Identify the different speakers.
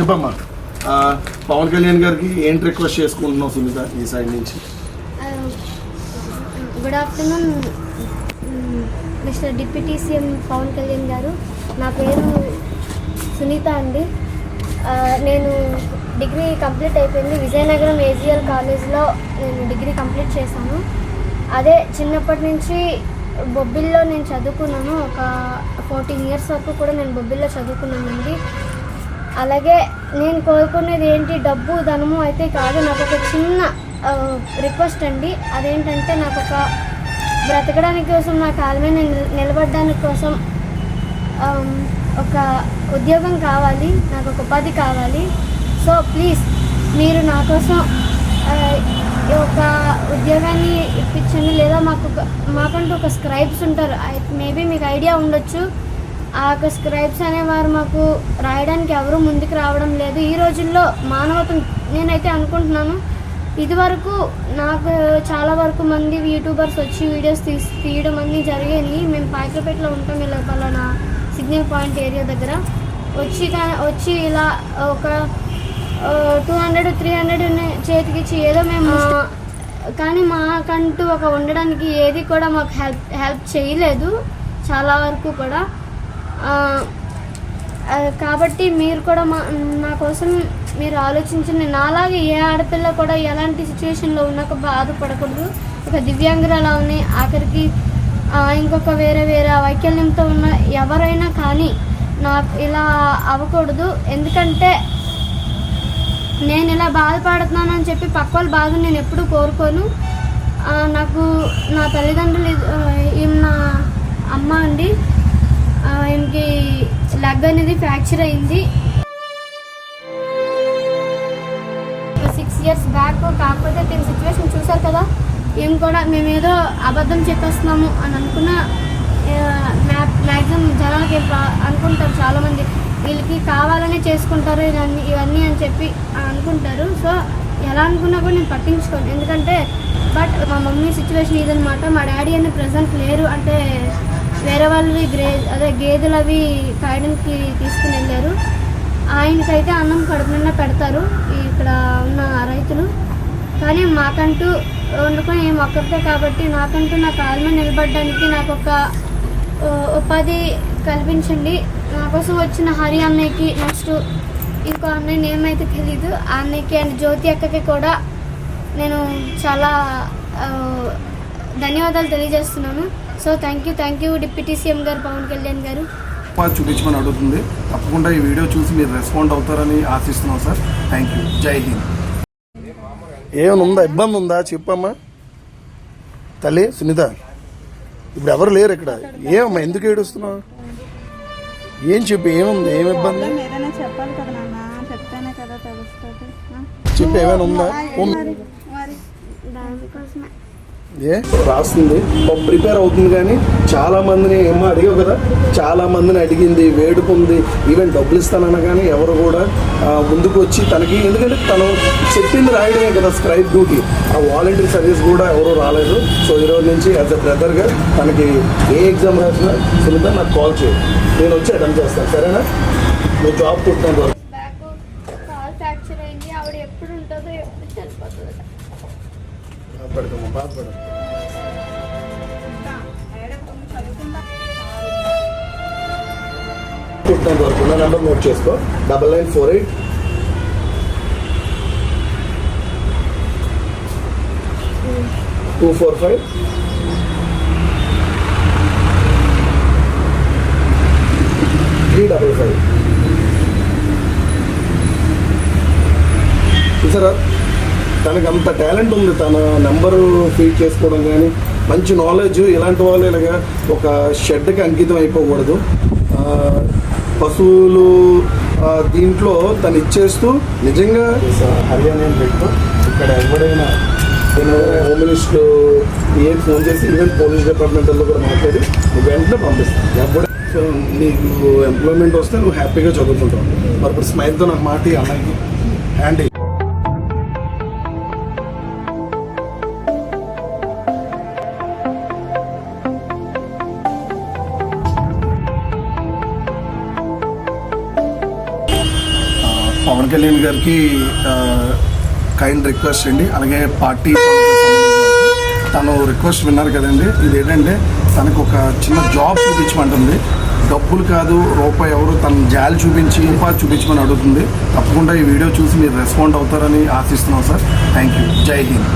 Speaker 1: చెప్పమ్మా. పవన్ కళ్యాణ్ గారికి ఏంటి రిక్వెస్ట్ చేసుకుంటున్నావు సునీత ఈ సైడ్ నుంచి?
Speaker 2: Good afternoon mister deputy CM Pawan Kalyan garu. నా పేరు సునీత అండి. నేను డిగ్రీ కంప్లీట్ అయిపోయింది. విజయనగరం ఏజిఎల్ కాలేజ్లో నేను డిగ్రీ కంప్లీట్ చేశాను. అదే చిన్నప్పటి నుంచి బొబ్బిల్లో నేను చదువుకున్నాను. ఒక ఫోర్టీన్ ఇయర్స్ వరకు కూడా నేను బొబ్బిల్లో చదువుకున్నానండి. అలాగే నేను కోరుకునేది ఏంటి? డబ్బు ధనము అయితే కాదు. నాకు ఒక చిన్న రిక్వెస్ట్ అండి. అదేంటంటే నాకు ఒక బ్రతకడానికి కోసం నా కాళ్ళ మీద నిలబడడానికి కోసం ఒక ఉద్యోగం కావాలి. నాకు ఒక ఉపాధి కావాలి. సో ప్లీజ్ మీరు నా కోసం ఒక ఉద్యోగాన్ని ఇప్పించండి. లేదా మాకు మాకంటూ ఒక స్క్రైబ్స్ ఉంటారు. మేబీ మీకు ఐడియా ఉండొచ్చు. ఆ యొక్క స్క్రైబ్స్ అనేవారు మాకు రాయడానికి ఎవరు ముందుకు రావడం లేదు. ఈ రోజుల్లో మానవతం నేనైతే అనుకుంటున్నాను. ఇదివరకు నాకు చాలా వరకు మంది యూట్యూబర్స్ వచ్చి వీడియోస్ తీసి తీయడం అన్నీ జరిగాయి మేము పాయకపేటలో ఉంటాం ఇలా పలానా సిగ్నల్ పాయింట్ ఏరియా దగ్గర. వచ్చి వచ్చి ఇలా ఒక టూ హండ్రెడ్ త్రీ హండ్రెడ్ చేతికి ఇచ్చి ఏదో మేము కానీ మాకంటూ ఒక ఉండడానికి ఏది కూడా మాకు హెల్ప్ హెల్ప్ చేయలేదు. చాలా వరకు కూడా. కాబట్టి మీరు కూడా మా నా కోసం మీరు ఆలోచించండి. నాలాగే ఏ ఆడపిల్ల కూడా ఎలాంటి సిచ్యువేషన్లో ఉన్నాక బాధపడకూడదు. ఒక దివ్యాంగురాలని ఆఖరికి ఇంకొక వేరే వేరే వైకల్యంతో ఉన్న ఎవరైనా కానీ నాకు ఇలా అవ్వకూడదు. ఎందుకంటే నేను ఇలా బాధపడుతున్నాను అని చెప్పి పక్క వాళ్ళ బాధ నేను ఎప్పుడూ కోరుకోను. నాకు నా తల్లిదండ్రులు ఈమె నా అమ్మ అండి. ఆయనకి ఈమెకి లెగ్ అనేది ఫ్రాక్చర్ అయింది. సిక్స్ ఇయర్స్ బ్యాక్ కాకపోతే దీని సిచ్యువేషన్ చూసారు కదా. ఏం కూడా మేమేదో అబద్ధం చెప్పేస్తున్నాము అని అనుకున్న మ్యాక్సిమం జనాలకి అనుకుంటారు చాలామంది. వీళ్ళకి కావాలనే చేసుకుంటారు ఇవన్నీ ఇవన్నీ అని చెప్పి అనుకుంటారు. సో ఎలా అనుకున్నా కూడా నేను పట్టించుకోను. ఎందుకంటే బట్ మా మమ్మీ సిచ్యువేషన్ ఇదనమాట మా డాడీ అని ప్రజెంట్ లేరు. అంటే వేరే వాళ్ళవి గ్రే అదే గేదెలు అవి కాయడానికి తీసుకుని వెళ్ళారు. ఆయనకైతే అన్నం కడుపు నిండా పెడతారు ఇక్కడ ఉన్న రైతులు. కానీ మాకంటూ వండుకొని ఏం ఒక్కరితే కాబట్టి నాకంటూ నా కాలమే నిలబడడానికి నాకు ఒక ఉపాధి కల్పించండి. నా కోసం వచ్చిన హరి అన్నయ్యకి నెక్స్ట్ ఇంకో అన్నయ్య నేమైతే తెలీదు ఆ అన్నయ్యకి అండ్ జ్యోతి అక్కకి కూడా నేను చాలా ధన్యవాదాలు తెలియజేస్తున్నాను. So thank you thank you deputy CM garu Pawan Kalyan గారు.
Speaker 1: చూపించమని అడుగుతుంది. తప్పకుండా ఈ వీడియో చూసి మీరు రెస్పాండ్ అవుతారని ఆశిస్తున్నాం సార్. థ్యాంక్ యూ జై హింద్. ఏమైనా ఉందా ఇబ్బంది ఉందా చెప్పమ్మా. తల్లి సునీత ఇప్పుడు ఎవరు లేరు ఇక్కడ? ఏమమ్మా? ఎందుకు ఏడుస్తున్నావు? ఏం చెప్పు ఏముంది? ఏమి ఇబ్బంది? చెప్పు ఏమైనా ఉందా? ఏ? రాస్తుంది. ప్రిపేర్ అవుతుంది కానీ చాలా మందిని ఏమో అడిగావు కదా. చాలా మందిని అడిగింది వేడుకుంది. ఈవెన్ డబ్బులు ఇస్తానన్నా కానీ ఎవరు కూడా ముందుకు వచ్చి తనకి ఎందుకంటే తను చెప్పింది రాయడమే కదా స్క్రైబ్ డ్యూటీ. ఆ వాలంటీర్ సర్వీస్ కూడా ఎవరు రాలేదు. సో ఈరోజు నుంచి యాజ్ అ బ్రదర్గా తనకి ఏ ఎగ్జామ్ రాసినా సునీత నాకు కాల్ చేయి. నేను వచ్చి అటెండ్ చేస్తాను. సరేనా? నువ్వు జాబ్ కొట్టినంత వరకు
Speaker 2: బ్యాక్ కాల్ ఫ్రాక్చర్ అయింది ఆవిడ ఎప్పుడు ఉంటుందో ఎప్పుడు చనిపోతుందో
Speaker 1: బాధపడతాము బాధపడతాము
Speaker 3: ఇంకా
Speaker 1: వరకు నా నెంబర్ నోట్ చేసుకో. Double nine four eight. Two four five. Three double five. Sir తనకి అంత టాలెంట్ ఉంది. తన నెంబరు ఫీడ్ చేసుకోవడం కానీ మంచి నాలెడ్జ్ ఇలాంటి వాళ్ళు ఇలాగా ఒక షెడ్కి అంకితం అయిపోకూడదు. పశువులు దీంట్లో తను ఇచ్చేస్తూ నిజంగా హర్యానా పెట్టు. ఇక్కడ ఎవరైనా నేను హోమ్ మినిస్టర్ ఏ ఫోన్ చేసి ఈవెన్ పోలీస్ డిపార్ట్మెంట్లో కూడా మాట్లాడి నువ్వు వెంటనే పంపిస్తాను ఎప్పుడే నీకు ఎంప్లాయ్మెంట్ వస్తే నువ్వు హ్యాపీగా చదువుకుంటావు. మరి ఇప్పుడు స్మైల్తో నాకు మాట అన్నయ్యకి. హ్యాండ్ పవన్ కళ్యాణ్ గారికి కైండ్ రిక్వెస్ట్ అండి. అలాగే పార్టీ తను రిక్వెస్ట్ విన్నారు కదండి. ఇది ఏంటంటే తనకు ఒక చిన్న జాబ్ చూపించమంటుంది. డబ్బులు కాదు రూపాయి ఎవరు తన జాలి చూపించి ఉపాధి చూపించమని అడుగుతుంది. తప్పకుండా ఈ వీడియో చూసి మీరు రెస్పాండ్ అవుతారని ఆశిస్తున్నాం సార్. థ్యాంక్ యూ జై హింద్.